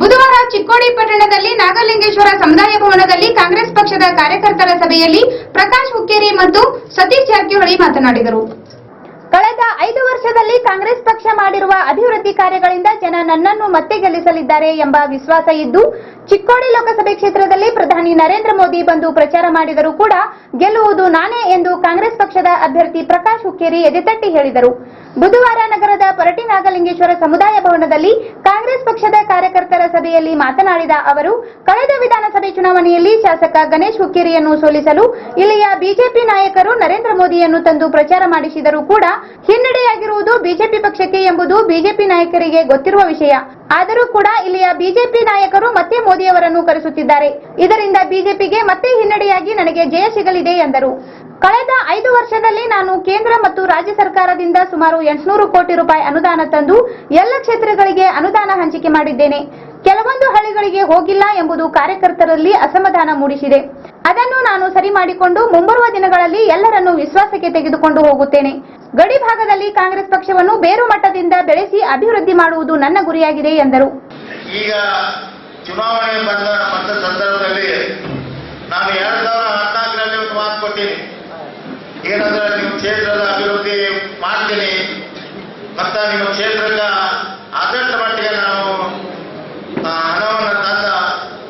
ಬುಧವಾರ ಚಿಕ್ಕೋಡಿ ಪಟ್ಟಣದಲ್ಲಿ ನಾಗಲಿಂಗೇಶ್ವರ ಸಮುದಾಯ ಭವನದಲ್ಲಿ ಕಾಂಗ್ರೆಸ್ ಪಕ್ಷದ ಕಾರ್ಯಕರ್ತರ ಸಭೆಯಲ್ಲಿ ಪ್ರಕಾಶ್ ಹುಕ್ಕೇರಿ ಮತ್ತು ಸತೀಶ್ ಜಾರಕಿಹೊಳಿ ಮಾತನಾಡಿದರು. ಕಳೆದ ಐದು ವರ್ಷದಲ್ಲಿ ಕಾಂಗ್ರೆಸ್ ಪಕ್ಷ ಮಾಡಿರುವ ಅಭಿವೃದ್ಧಿ ಕಾರ್ಯಗಳಿಂದ ಜನ ನನ್ನನ್ನು ಮತ್ತೆ ಗೆಲ್ಲಿಸಲಿದ್ದಾರೆ ಎಂಬ ವಿಶ್ವಾಸ ಇದ್ದು, ಚಿಕ್ಕೋಡಿ ಲೋಕಸಭೆ ಕ್ಷೇತ್ರದಲ್ಲಿ ಪ್ರಧಾನಿ ನರೇಂದ್ರ ಮೋದಿ ಬಂದು ಪ್ರಚಾರ ಮಾಡಿದರೂ ಕೂಡ ಗೆಲ್ಲುವುದು ನಾನೇ ಎಂದು ಕಾಂಗ್ರೆಸ್ ಪಕ್ಷದ ಅಭ್ಯರ್ಥಿ ಪ್ರಕಾಶ್ ಹುಕ್ಕೇರಿ ಎದೆತಟ್ಟಿ ಹೇಳಿದರು. ಬುಧವಾರ ನಗರದ ಪರಟಿ ನಾಗಲಿಂಗೇಶ್ವರ ಸಮುದಾಯ ಭವನದಲ್ಲಿ ಕಾಂಗ್ರೆಸ್ ಪಕ್ಷದ ಕಾರ್ಯಕರ್ತರ ಸಭೆಯಲ್ಲಿ ಮಾತನಾಡಿದ ಅವರು, ಕಳೆದ ವಿಧಾನಸಭೆ ಚುನಾವಣೆಯಲ್ಲಿ ಶಾಸಕ ಗಣೇಶ್ ಹುಕ್ಕೇರಿಯನ್ನು ಸೋಲಿಸಲು ಇಲ್ಲಿಯ ಬಿಜೆಪಿ ನಾಯಕರು ನರೇಂದ್ರ ಮೋದಿಯನ್ನು ತಂದು ಪ್ರಚಾರ ಮಾಡಿಸಿದರೂ ಕೂಡ ಹಿನ್ನಡೆಯಾಗಿರುವುದು ಬಿಜೆಪಿ ಪಕ್ಷಕ್ಕೆ ಎಂಬುದು ಬಿಜೆಪಿ ನಾಯಕರಿಗೆ ಗೊತ್ತಿರುವ ವಿಷಯ. ಆದರೂ ಕೂಡ ಇಲ್ಲಿಯ ಬಿಜೆಪಿ ನಾಯಕರು ಮತ್ತೆ ಮೋದಿಯವರನ್ನು ಕರೆಸುತ್ತಿದ್ದಾರೆ. ಇದರಿಂದ ಬಿಜೆಪಿಗೆ ಮತ್ತೆ ಹಿನ್ನಡೆಯಾಗಿ ನನಗೆ ಜಯ ಸಿಗಲಿದೆ ಎಂದರು. ಕಳೆದ ಐದು ವರ್ಷದಲ್ಲಿ ನಾನು ಕೇಂದ್ರ ಮತ್ತು ರಾಜ್ಯ ಸರ್ಕಾರದಿಂದ ಸುಮಾರು ಎಂಟುನೂರು ಕೋಟಿ ರೂಪಾಯಿ ಅನುದಾನ ತಂದು ಎಲ್ಲ ಕ್ಷೇತ್ರಗಳಿಗೆ ಅನುದಾನ ಹಂಚಿಕೆ ಮಾಡಿದ್ದೇನೆ. ಕೆಲವೊಂದು ಹಳ್ಳಿಗಳಿಗೆ ಹೋಗಿಲ್ಲ ಎಂಬುದು ಕಾರ್ಯಕರ್ತರಲ್ಲಿ ಅಸಮಾಧಾನ ಮೂಡಿಸಿದೆ. ಅದನ್ನು ನಾನು ಸರಿ ಮಾಡಿಕೊಂಡು ಮುಂಬರುವ ದಿನಗಳಲ್ಲಿ ಎಲ್ಲರನ್ನೂ ವಿಶ್ವಾಸಕ್ಕೆ ತೆಗೆದುಕೊಂಡು ಹೋಗುತ್ತೇನೆ. ಗಡಿ ಭಾಗದಲ್ಲಿ ಕಾಂಗ್ರೆಸ್ ಪಕ್ಷವನ್ನು ಬೇರು ಮಟ್ಟದಿಂದ ಬೆಳೆಸಿ ಅಭಿವೃದ್ಧಿ ಮಾಡುವುದು ನನ್ನ ಗುರಿಯಾಗಿದೆ, ಎಂದರು. ಈಗ ಚುನಾವಣೆ ಬಂದ ಸಂದರ್ಭದಲ್ಲಿ ನಾನು ಒಂದು ಮಾತು ಏನಂದ್ರೆ ನಿಮ್ಮ ಕ್ಷೇತ್ರದ ಅಭಿವೃದ್ಧಿ ಮಾಡ್ತೀನಿ. ಮತ್ತ ನಿಮ್ಮ ಕ್ಷೇತ್ರಕ್ಕೆ ಆದಷ್ಟು ಮಟ್ಟಿಗೆ ನಾನು ಆ, ಹಣವನ್ನು ತಂದ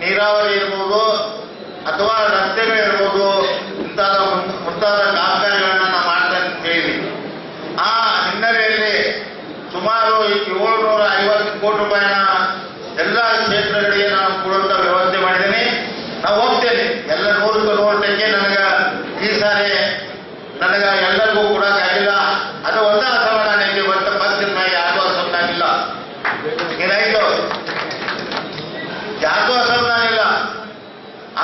ನೀರಾವರಿ ಇರ್ಬೋದು ಅಥವಾ ರಸ್ತೆಗಳಿರ್ಬೋದು ಮುಂತಾದ ಮುಂತಾದ ಕಾಮಗಾರಿಗಳನ್ನ ನಾನು ಮಾಡ್ತೇನೆ ಅಂತ ಹೇಳಿ ಆ ಹಿನ್ನೆಲೆಯಲ್ಲಿ ಸುಮಾರು ಏಳ್ನೂರ ಐವತ್ತು ಕೋಟಿ ರೂಪಾಯಿನ ಎಲ್ಲ ಕ್ಷೇತ್ರಗಳಿಗೆ ನಾನು ಕೊಡುವಂತ ವ್ಯವಸ್ಥೆ ಮಾಡಿದ್ದೀನಿ ನಾವು ಹೋಗ್ತೇನೆ ಎಲ್ಲ ನೂರಕ್ಕೆ ನೂರು ಟಕ್ಕೆ ನನಗೆ ಈ ಸಾರಿ ನನಗೆ ಎಲ್ಲರಿಗೂ ಕೊಡೋಕ್ಕಾಗಿಲ್ಲ ಅದು ಒಂದೇ ಅಸಮಾಧಾನ ಇದೆ ಇವತ್ತು ಪಕ್ಷದ ಮೇಲೆ ಯಾರಿಗೂ ಅಸಮಾಧಾನ ಇಲ್ಲ ಏನಾಯ್ತು ಯಾರಿಗೂ ಅಸಮಾಧಾನ ಇಲ್ಲ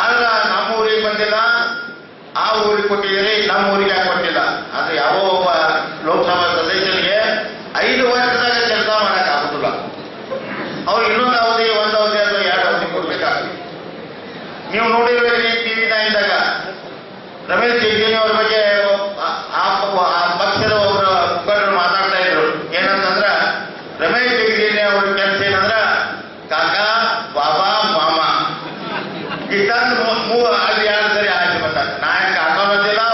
ಆದ್ರೆ ನಮ್ಮ ಊರಿಗೆ ಬಂದಿಲ್ಲ ಆ ಊರಿಗೆ ಕೊಟ್ಟಿದ್ದೀರಿ ನಮ್ಮ ಊರಿಗೆ ಕೊಟ್ಟಿಲ್ಲ ಆದ್ರೆ ಯಾವ ಒಬ್ಬ ಲೋಕಸಭಾ ಸದಸ್ಯರಿಗೆ ಐದು ವರ್ಷದಾಗ ಕೆಲಸ ಮಾಡಕ್ ಆಗುದಿಲ್ಲ ಅವ್ರು ಇನ್ನೊಂದು ಅವಧಿ, ಒಂದು ಅವಧಿ ಅಥವಾ ಎರಡು ಅವಧಿ ಕೊಡ್ಬೇಕಾಗ್ತದೆ. ನೀವು ನೋಡಿರ್ಬೇಕು ಟಿವಿ ಇದ್ದಾಗ. ರಮೇಶ್ ಜಿಗ್ಗಿನಿ ಅವ್ರ ಬಗ್ಗೆ ಆ- ಪಕ್ಷದ ಒಬ್ಬರು ಮುಖಂಡರು ಮಾತಾಡ್ತಾ ಇದ್ರು. ಏನಂತಂದ್ರ, ರಮೇಶ್ ಜಿಗ್ಗಿನಿ ಅವ್ರ ಕೆಲಸ ಏನಂದ್ರ, ಕಾಕಾ, ಬಾಬಾ, ಮಾಮ. ಇಷ್ಟೊಂದು ಮೂರು ಅಲ್ಲಿ ಸರಿ ఉంటారు నా యొక్క అన్నోల జిల్లా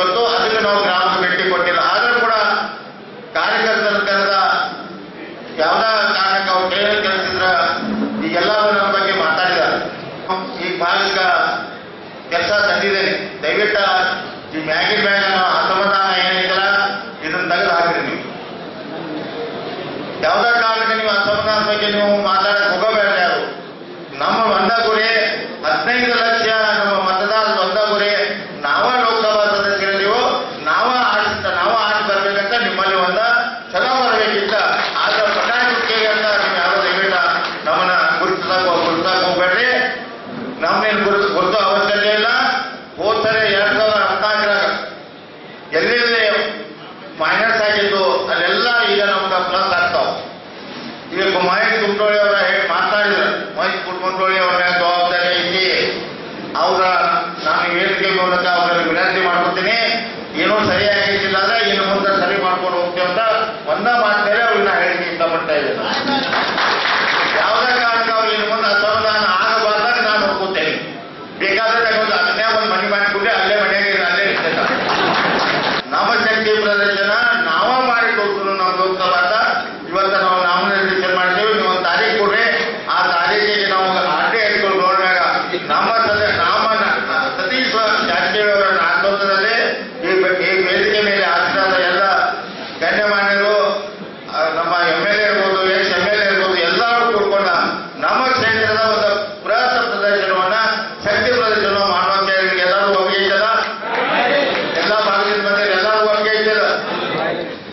ಬಂತು ಅದಕ್ಕೆ ನಾವು ಗ್ರಾಮಕ್ಕೆ ಭೇಟಿ ಕೊಟ್ಟಿಲ್ಲ ಆದರೂ ಕೂಡ ಕಾರ್ಯಕರ್ತರ ಕರೆದ ಯಾವ್ದ ಕಾರಣಕ್ಕೆ ಅವ್ರು ಕೈ ಈ ಈಗೆಲ್ಲರೂ ನಮ್ಮ ಬಗ್ಗೆ ಮಾತಾಡಿದ್ದಾರೆ. ಈ ಭಾಗಕ್ಕೆ ಕೆಲಸ ತಂದಿದ್ದೇನೆ ದಯವಿಟ್ಟು ಈ ಮ್ಯಾಗಿ ಬ್ಯಾಗ್ ಅನ್ನೋ ಅಸಮಾಧಾನ ಏನೈತಲ್ಲ ಇದನ್ನ ತೆಗೆದು ಹಾಕಿರಿ ನೀವು. ಯಾವ್ದೇ ಕಾರಣಕ್ಕೆ ನೀವು ಅಸಮಾಧಾನ ಬಗ್ಗೆ ನೀವು ಮಾತಾಡಕ್ ಹೋಗಬೇಡ ಯಾರು ನಮ್ಮ ಒಂದ ಗುರಿ ಹದಿನೈದು ಲಕ್ಷ ನಮ್ಮ ಮತದಾರರ ಒಂದ ಗುರಿ ನಾವ ಲೋಕಸಭಾ ಸದಸ್ಯರಿದ್ದೀವೋ ನಾವ ಆಡಿಸ್ತ ನಾವ ಆಡಿ ಬರ್ಬೇಕಂತ ನಿಮ್ಮಲ್ಲಿ ಒಂದ ಚಲೋ ಬರ್ಬೇಕಿತ್ತ ಆದ್ರೆ ಪಟಾಕಿ ಅಂತ ನೀವು ಯಾರೋ ದಯವಿಟ್ಟು ನಮ್ಮನ್ನ ಗುರುತಿಸಕ್ ಗುರುತಾಕ್ ಹೋಗ್ಬೇಡ್ರಿ ನಮ್ಮೇನು ಗುರುತು ಗುರುತು ಅವಶ್ಯಕತೆ ಇಲ್ಲ ಹೋದ್ ಸರಿ ಎರಡ್ ಸಾವಿರದ ಹದಿನಾಲ್ಕರಾಗ ಎಲ್ಲೆಲ್ಲಿ ಮೈನಸ್ ಆಗಿದ್ದು ಅಲ್ಲೆಲ್ಲ ಈಗ ನಮ್ಗೆ ಪ್ಲಸ್ ಆಗ್ತಾವ ಈಗ ಮಹೇಶ್ ಕುಮಟೋಳಿ ಅವರ ಹೇಳಿ ಮಾತಾಡಿದ್ರು ಮಹೇಶ್ ಕುಮಟೋಳಿ ಅವರ ಜವಾಬ್ದಾರಿ ಐತಿ ಅವರ ನಾನು ವೇದಿಕೆ ಮೂಲಕ ಅವರಲ್ಲಿ ವಿನಂತಿ ಮಾಡ್ಕೊತೀನಿ ಏನೋ ಸರಿಯಾಗಿಲ್ಲ ಅಂದ್ರೆ ಇನ್ನು ಮುಂದೆ ಸರಿ ಮಾಡ್ಕೊಂಡು ಹೋಗ್ತೀವಿ ಅಂತ ಒಂದ ಮಾತು ಮೇಲೆ ಅವ್ರನ್ನ ಹೇಳಿಕೆ ಇಷ್ಟಪಡ್ತಾ ಇದ್ದೇನೆ ಯಾವುದೇ ಕಾರಣಕ್ಕೆ ಅವ್ರು ಇನ್ನು ಮುಂದೆ ಅಸಮಾಧಾನ ಆಗಬಾರ್ದಾಗ ನಾನು ಹೋಗ್ಕೋತೇನೆ ಬೇಕಾದ್ರೆ ಅದನ್ನೇ ಒಂದು ಮನೆ ಮಾಡಿಕೊಂಡ್ರೆ ಅಲ್ಲೇ ಮನೆಯಾಗೆ ಅಲ್ಲೇ ಇರ್ತೇನೆ. ನಮ್ಮ ಶಕ್ತಿ ಪ್ರದರ್ಶನ ನಾವ ಮಾಡಿ ಕೊಡ್ತೀವಿ ನಾವು ಲೋಕಸಭಾದ ಇವತ್ತು ನಾವು ನಾಮನಿರ್ದೇಶನ ಮಾಡ್ತೇವೆ ನೀವು ಒಂದು ತಾರೀಕು ಕೊಡ್ರಿ ಆ ತಾರೀಕಿಗೆ ನಾವು ಅಡ್ಡೆ ಇಟ್ಕೊಂಡು ನೋಡಿದಾಗ ನಮ್ಮ ಸದ ನಮ್ಮ ನ- ಸತೀಶ್ ಜಾರಕಿಹೊಳಿ ಅವರ ನಾಯಕತ್ವದಲ್ಲಿ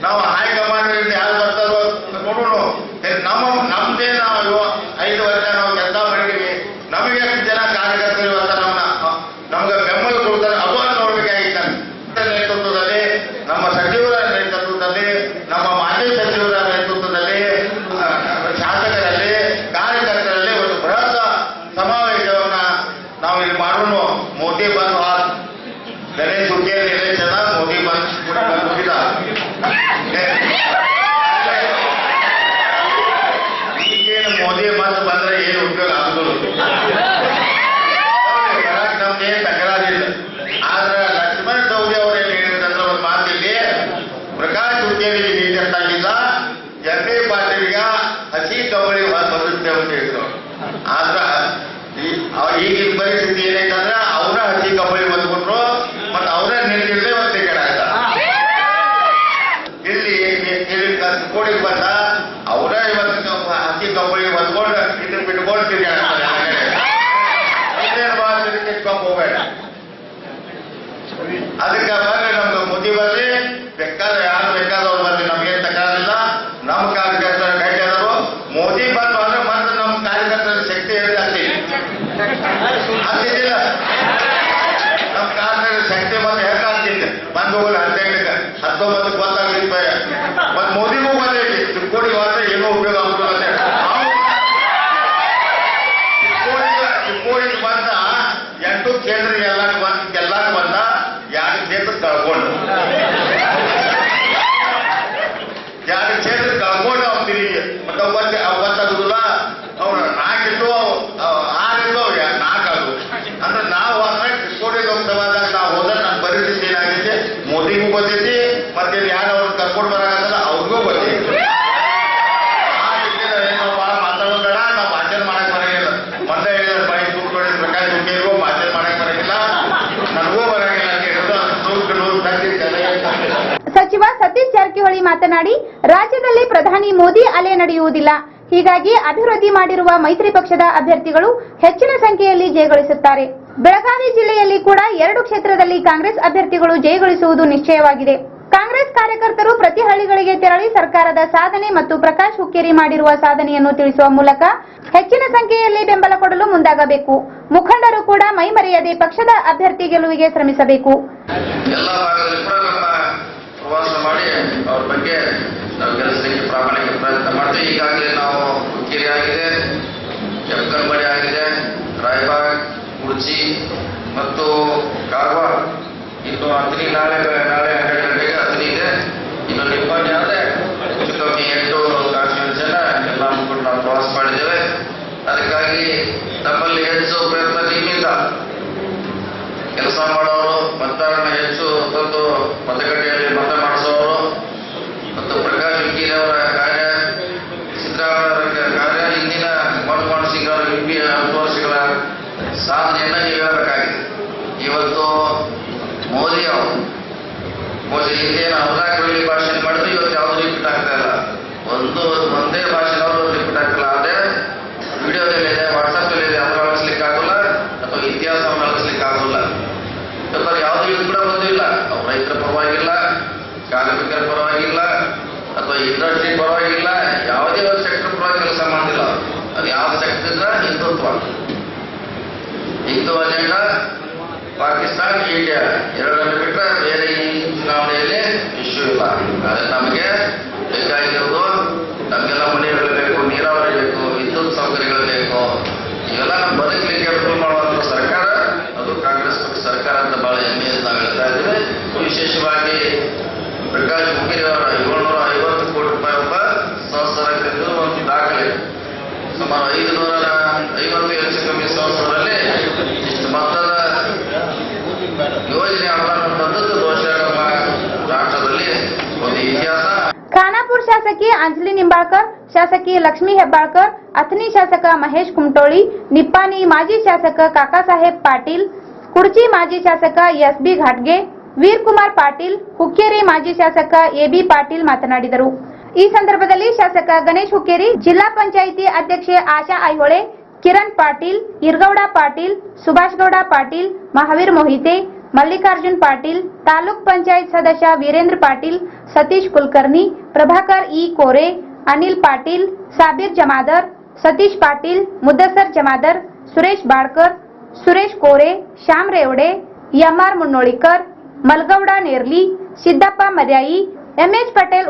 ನಾವು ಹೈಕಮಾಂಡ್ ಯಾರು ಬರ್ತಾರೋ ನೋಡೋಣ ನಮ್ಮ ನಮ್ದೇ ನಾವು ಇವ- ಐದು ವರ್ಷ ನಾವು ಕೆಲಸ ಮಾಡಿದೀವಿ ನಮಗೆ ಎಷ್ಟು ಜನ ಕಾರ್ಯಕರ್ತರು ಇವತ್ತ ನಮ್ಮ ನಮ್ಗೆ ಬೆಂಬಲ ಕೊಡ್ತಾರೆ ಅದು ನೋಡ್ಬೇಕಾಗಿತ್ತು ನಾನು ನೇತೃತ್ವದಲ್ಲಿ ನಮ್ಮ ಸಚಿವರ ನೇತೃತ್ವದಲ್ಲಿ ನಮ್ಮ ಮಾಜಿ ಸಚಿವರ ನೇತೃತ್ವದಲ್ಲಿ ಆ, ಶಾಸಕರಲ್ಲಿ ಕಾರ್ಯಕರ್ತರಲ್ಲಿ ಒಂದು ಬೃಹತ್ ಸಮಾವೇಶವನ್ನ ನಾವು ಇಲ್ಲಿ ಮಾಡೋಣ ಮೋದಿ ಬಂದು ಆ ಗಣೇಶ್ ಹುಟ್ಟಿಯಲ್ಲಿ ಎಲೆಕ್ಷನ್ ಮೋದಿ ಬಂದು ಕೂಡ ಮುಗಿದ ಈಗೇನು ಮೋದಿ ಬಂದು ಬಂದ್ರೆ ಏನು ಉಪಯೋಗ ಆಗುದಿಲ್ಲ ಬರಾಕ್ ನಮ್ದೇನ್ ತಕರಾರಿಲ್ಲ ಆದ್ರೆ ಲಕ್ಷ್ಮಣ ಸೌದಿ ಅವರು ಏನ್ ಹೇಳಿದಂದ್ರೆ ಒಂದು ಮಾತಿಲ್ಲಿ ಪ್ರಕಾಶ್ ಹುಕ್ಕೇರಿ ನೀಡಿದ್ದಾಗಿಲ್ಲ ಎಂ ಎ ಪಾಟೀಲ್ಗ ಹಸಿ ಕಬಳಿ ಬರುತ್ತೆ ಅಂತ ಹೇಳಿದ್ರು ಆದ್ರ ಈ ಅವ್ ಈಗಿನ ಪರಿಸ್ಥಿತಿ ಏನೈತಂದ್ರೆ ಅವರ ಹಸಿ ಕಬಳಿ ಬಂದ್ಬಿಟ್ರು ಮತ್ತೆ ಅವರ ನಿಂತಿರ್ಲಿ ಒಂದು ಟಿಕೆಟ್ ಆಯ್ತ ಇಲ್ಲಿ ಇಲ್ಲಿ ಕೋಡಿಗೆ ಬಂದ ಅವರ ಇವತ್ತು ಹಸಿ ಕಬಳಿ ಬಂದ್ಕೊಂಡು ಇದನ್ನ ಬಿಟ್ಕೊಂಡು ಟಿಕೆಟ್ ಆಗ್ತಾರೆ ಇನ್ನೇನು ಮಾತು ಕಿತ್ಕೊಂಡ್ ಹೋಗ್ಬೇಡ ಅದಕ್ಕೆ ಬರ್ರಿ ನಮ್ದು ಬುದ್ಧಿ ಬರ್ರಿ ಬೇಕಾದ್ರೆ ಯಾರು ಬೇಕಾದವ್ರು ಬರ್ರಿ ನಮ್ಗೇನ್ ತಕರಾರಿಲ್ಲ ನಮ್ಮ ಕಾರ್ಯಕರ್ತರ ಗಟ್ಟಿ ಮೋದಿ ಬಂದು ಅಂದ್ರೆ ಮತ್ತೆ ನಮ್ಮ ಕಾರ್ಯಕರ್ತರ ಶಕ್ತಿ ಹೆಚ್ಚಾಗ್ತಿ ಅಂತಿದ್ದಿಲ್ಲ. ನಮ್ಮ ಕಾರ್ಯಕರ್ತರ ಶಕ್ತಿ ಮತ್ತೆ ಹೆಚ್ಚಾಗ್ತಿತ್ತು ಬಂದು ಹೋಗಲ್ಲ ಹದಿನೈದಕ್ಕೆ ಹತ್ತೊಂಬತ್ತಕ್ಕೆ ಗೊತ್ತಾಗ್ತಿತ್ತು ಭಯ ಮತ್ತೆ ಮೋದಿಗೂ ಬಂದೈತಿ ಚಿಕ್ಕೋಡಿ ಮಾತ್ರ ಏನೂ ಉಪಯೋಗ ಆಗುದಿಲ್ಲ ಅಂತ ಹೇಳಿ. ನಾವು ಚಿಕ್ಕೋಡಿಗೆ ಚಿಕ್ಕೋಡಿಗೆ ಬಂದ ಎಂಟು ಕೇಂದ್ರ ಎಲ್ಲ ಬಂದ ಎಲ್ಲಾರು ಬಂದ ಎರಡು ಕ್ಷೇತ್ರ ಕಳ್ಕೊಂಡು ಎರಡು ಕ್ಷೇತ್ರ ಕಳ್ಕೊಂಡು ಅವ್ನು ತಿರುಗಿ ಮತ್ತೆ ಅವತ್ತು ಅವತ್ತಾಗುದಿಲ್ಲ ಅವ್ನು ನಾಲ್ಕಿತ್ತು ಆರಿತ್ತು ನಾಲ್ಕಾಗು ಅಂದ್ರೆ ನಾವು ಅಂದ್ರೆ ಚಿಕ್ಕೋಡಿ ಲೋಕಸಭಾದಾಗ ನಾವು ಹೋದ್ರೆ ನಮ್ಮ ಪರಿಸ್ಥಿತಿ ಏನಾಗೈತಿ ಮೋದಿಗೂ ಗೊತ್ತೈತಿ ಮತ್ತೆ ಯಾರು ಅವ್ರನ್ನ ಕರ್ಕೊಂಡು ಬರಾಕತ್ತಲ್ಲ ಅವ್ರಿಗೂ ಗೊತ್ತೈತಿ ಆ ರೀತಿಯಲ್ಲಿ ನಾವು ಭಾಳ ಮಾತಾಡೋದು ಬೇಡ ನಾವು ಭಾಷಣ ಮಾಡಕ್ ಬರಂಗಿಲ್ಲ ಮೊದಲೇ ಹೇಳಿದ್ರೆ ಬೈ ಕೂತ್ಕೊಳ್ಳಿ ಪ್ರಕಾಶ್ ಹುಕ್ಕೇರಿಗೂ ಭಾಷಣ ಮಾಡಕ್ ಬರಂಗಿಲ್ಲ ನನಗೂ ಬರಂಗಿಲ್ಲ ಅಂತ ಹೇಳಿದ್ರು ಅದು ನೂರಕ್ಕೆ ನೂರು ಪ್ರತಿ ಚೆನ್ನಾಗಿ ಸಚಿವ ಸತೀಶ್ ಜಾರಕಿಹೊಳಿ ಮಾತನಾಡಿ, ರಾಜ್ಯದಲ್ಲಿ ಪ್ರಧಾನಿ ಮೋದಿ ಅಲೆ ನಡೆಯುವುದಿಲ್ಲ. ಹೀಗಾಗಿ ಅಭಿವೃದ್ಧಿ ಮಾಡಿರುವ ಮೈತ್ರಿ ಪಕ್ಷದ ಅಭ್ಯರ್ಥಿಗಳು ಹೆಚ್ಚಿನ ಸಂಖ್ಯೆಯಲ್ಲಿ ಜಯಗಳಿಸುತ್ತಾರೆ. ಬೆಳಗಾವಿ ಜಿಲ್ಲೆಯಲ್ಲಿ ಕೂಡ ಎರಡು ಕ್ಷೇತ್ರದಲ್ಲಿ ಕಾಂಗ್ರೆಸ್ ಅಭ್ಯರ್ಥಿಗಳು ಜಯಗಳಿಸುವುದು ನಿಶ್ಚಯವಾಗಿದೆ. ಕಾಂಗ್ರೆಸ್ ಕಾರ್ಯಕರ್ತರು ಪ್ರತಿ ಹಳ್ಳಿಗಳಿಗೆ ತೆರಳಿ ಸರ್ಕಾರದ ಸಾಧನೆ ಮತ್ತು ಪ್ರಕಾಶ್ ಹುಕ್ಕೇರಿ ಮಾಡಿರುವ ಸಾಧನೆಯನ್ನು ತಿಳಿಸುವ ಮೂಲಕ ಹೆಚ್ಚಿನ ಸಂಖ್ಯೆಯಲ್ಲಿ ಬೆಂಬಲ ಕೊಡಲು ಮುಂದಾಗಬೇಕು. ಮುಖಂಡರು ಕೂಡ ಮೈಮರೆಯದೆ ಪಕ್ಷದ ಅಭ್ಯರ್ಥಿ ಗೆಲುವಿಗೆ ಶ್ರಮಿಸಬೇಕು ಎಲ್ಲ ಭಾಗದಲ್ಲಿ ಕೂಡ ನಮ್ಮ ಪ್ರವಾಸ ಮಾಡಿ ಅವ್ರ ಬಗ್ಗೆ ನಾವು ಗೆಲ್ಲಿಸಲಿಕ್ಕೆ ಪ್ರಾಮಾಣಿಕ ಪ್ರಯತ್ನ ಮಾಡ್ತೀವಿ. ಈಗಾಗಲೇ ನಾವು ಹುಕ್ಕೇರಿ ಆಗಿದೆ ಎಬ್ಕಲ್ಬಡಿ ಆಗಿದೆ, ರಾಯಬಾಗ್ ಕುರ್ಚಿ ಮತ್ತು ಕಾರವಾರ. ಇನ್ನು ಅತನಿ ನಾಳೆ ನಾಳೆ ಹನ್ನೆರಡು ಗಂಟೆಗೆ ಅತನಿ ಇದೆ. ಇನ್ನು ನಿಬ್ಬಾಣಿ ಆದರೆ ಹೆಚ್ಚು ಕಮ್ಮಿ ಎಂಟು ಕಾಶ್ಮೀರ ಜನ ಎಲ್ಲ ಕೂಡ ನಾವು ಪ್ರವಾಸ ಮಾಡಿದ್ದೇವೆ. ಅದಕ್ಕಾಗಿ ನಮ್ಮಲ್ಲಿ ಹೆಚ್ಚು ಪ್ರಯತ್ನ ನಿಮ್ಮಿಂದ. ಕೆಲಸ ಮಾಡೋರು ಮತದಾರನ ಹೆಚ್ಚು ತಂದು ಮತಗಟ್ಟೆಯಲ್ಲಿ ಮತ ಮಾಡಿಸೋರು ಮತ್ತು ಪ್ರಕಾಶ್ ಹುಕ್ಕೇರಿ ಅವರ ಕಾರ್ಯ ಸಿದ್ದರಾಮಯ್ಯ ಅವರ ಕಾರ್ಯ ಇಂದಿನ ಮನಮೋಹನ್ ಸಿಂಗ್ ಅವರ ಎಂಪಿ ಹತ್ತು ವರ್ಷಗಳ ಸಾಧನೆಯನ್ನು ನೀವು ಹೇಳಬೇಕಾಗಿದೆ. ಇವತ್ತು ಮೋದಿ ಅವರು, ಮೋದಿ ಹಿಂದೇನು ಅವರಾಗಲಿ ಭಾಷಣ ಮಾಡಿದ್ರು, ಇವತ್ತು ಯಾವುದು ರಿಪೀಟ್ ಆಗ್ತಾ ಇಲ್ಲ. ಒಂದು ಒಂದೇ ಭಾಷಣ ಅವರು ರಿಪೀಟ್ ಆಗ್ತಿಲ್ಲ ಆದರೆ ವಿಡಿಯೋದಲ್ಲಿದೆ ವಾಟ್ಸಪ್ಪಲ್ಲಿದೆ ಅದರ ಅಳಿಸ್ಲಿಕ್ಕೆ ಆಗೋಲ್ಲ ಅಥವಾ ಇತಿಹಾಸವನ್ನು ಅಳಿಸ್ಲಿಕ್ಕೆ ಆಗೋಲ್ಲ. ಪೇಪರ್ ಯಾವುದೂ ಇದು ಕೂಡ ಬಂದಿಲ್ಲ ರೈತರ ಪರವಾಗಿಲ್ಲ, ಕಾರ್ಮಿಕರ ಪರವಾಗಿಲ್ಲ, ಅಥವಾ ಇಂಡಸ್ಟ್ರಿ ಪರವಾಗಿಲ್ಲ, ಯಾವುದೇ ಒಂದು ಸೆಕ್ಟರ್ ಪರವಾಗಿ ಕೆಲಸ ಮಾಡಿಲ್ಲ ಅದು ಯಾವ sector Hindutva. Hindu agenda Pakistan, India. ಎರಡನ್ನು ಬಿಟ್ಟರೆ ಬೇರೆ ಈ ಚುನಾವಣೆಯಲ್ಲಿ ಇಶ್ಯೂ ಇಲ್ಲ. ಆದರೆ ನಮಗೆ ಬೇಕಾಗಿರೋದು ನಮಗೆಲ್ಲ ಮನೆಗಳು ಬೇಕು, ನೀರಾವರಿ ಬೇಕು, ವಿದ್ಯುತ್ ಸೌಕರ್ಯಗಳು ಬೇಕು. ಇವೆಲ್ಲ ನಮ್ಮ ಬದುಕಲಿಕ್ಕೆ ಅನುಕೂಲ ಮಾಡುವಂಥ ಸರ್ಕಾರ, ಅದು ಕಾಂಗ್ರೆಸ್ ಪಕ್ಷ ಸರ್ಕಾರ ಅಂತ ಬಹಳ ಹೆಮ್ಮೆಯಿಂದ ನಾವು ಹೇಳ್ತಾ ಇದ್ದೀವಿ. ವಿಶೇಷವಾಗಿ ಪ್ರಕಾಶ್ ಹುಕ್ಕೇರಿ ಅವರ ಶಾಸಕಿ ಅಂಜಲಿ ನಿಂಬಾಳ್ಕರ್ ಶಾಸಕಿ ಲಕ್ಷ್ಮೀ ಹೆಬ್ಬಾಳ್ಕರ್ ಅಥಣಿ ಶಾಸಕ ಮಹೇಶ್ ಕುಮಟೋಳಿ ನಿಪ್ಪಾಣಿ ಮಾಜಿ ಶಾಸಕ ಕಾಕಾಸಾಹೇಬ್ ಪಾಟೀಲ್ ಕುಡ್ಚಿ ಮಾಜಿ ಶಾಸಕ ಎಸ್ ಬಿ ಘಾಟ್ಗೆ ವೀರ್ಕುಮಾರ್ ಪಾಟೀಲ್ ಹುಕ್ಕೇರಿ ಮಾಜಿ ಶಾಸಕ ಎಬಿ ಪಾಟೀಲ್ ಮಾತನಾಡಿದರು ಈ ಸಂದರ್ಭದಲ್ಲಿ ಶಾಸಕ ಗಣೇಶ್ ಹುಕ್ಕೇರಿ ಜಿಲ್ಲಾ ಪಂಚಾಯಿತಿ ಅಧ್ಯಕ್ಷೆ ಆಶಾ ಐಹೊಳೆ ಕಿರಣ್ ಪಾಟೀಲ್ ಇರ್ಗೌಡ ಪಾಟೀಲ್ ಸುಭಾಷ್ ಗೌಡ ಪಾಟೀಲ್ ಮಹಾವೀರ್ ಮೊಹಿತೆ ಮಲ್ಲಿಕಾರ್ಜುನ್ ಪಾಟೀಲ್ ತಾಲೂಕ್ ಪಂಚಾಯತ್ ಸದಸ್ಯ Veerendra Patil Satish Kulkarni Prabhakar E. Kore Anil Patil Sabir Jamadar Satish Patil Mudassar Jamadar Suresh Badkar Suresh Kore Shyam Revade M R Munnolikar Malagavada Nerli Siddappa Maryai M H Patel